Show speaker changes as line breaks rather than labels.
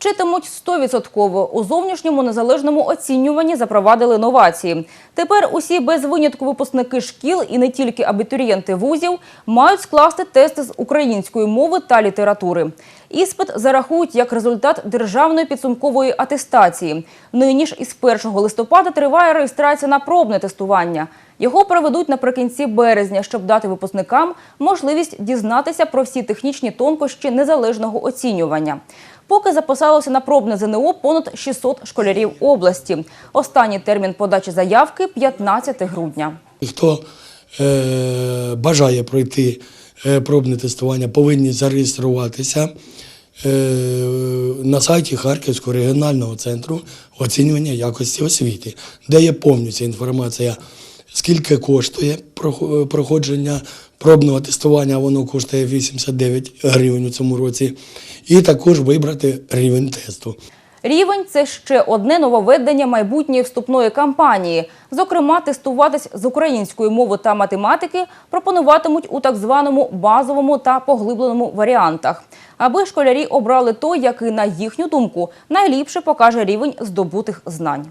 Вчитимуть 100%. У зовнішньому незалежному оцінюванні запровадили новації. Тепер усі без винятку випускники шкіл і не тільки абітурієнти вузів мають скласти тести з української мови та літератури. Іспит зарахують як результат державної підсумкової атестації. Нині ж із 1 листопада триває реєстрація на пробне тестування. Його проведуть наприкінці березня, щоб дати випускникам можливість дізнатися про всі технічні тонкощі незалежного оцінювання. Поки записалося на пробне ЗНО понад 600 школярів області. Останній термін подачі заявки 15 грудня.
Хто е, бажає пройти е, пробне тестування, повинні зареєструватися е, на сайті Харківського регіонального центру оцінювання якості освіти, де є повністю інформація, скільки коштує прохо- проходження пробного тестування, воно коштує 89 гривень у цьому році, і також вибрати рівень тесту.
Рівень це ще одне нововведення майбутньої вступної кампанії. Зокрема, тестуватись з української мови та математики пропонуватимуть у так званому базовому та поглибленому варіантах, аби школярі обрали той, який, на їхню думку, найліпше покаже рівень здобутих знань.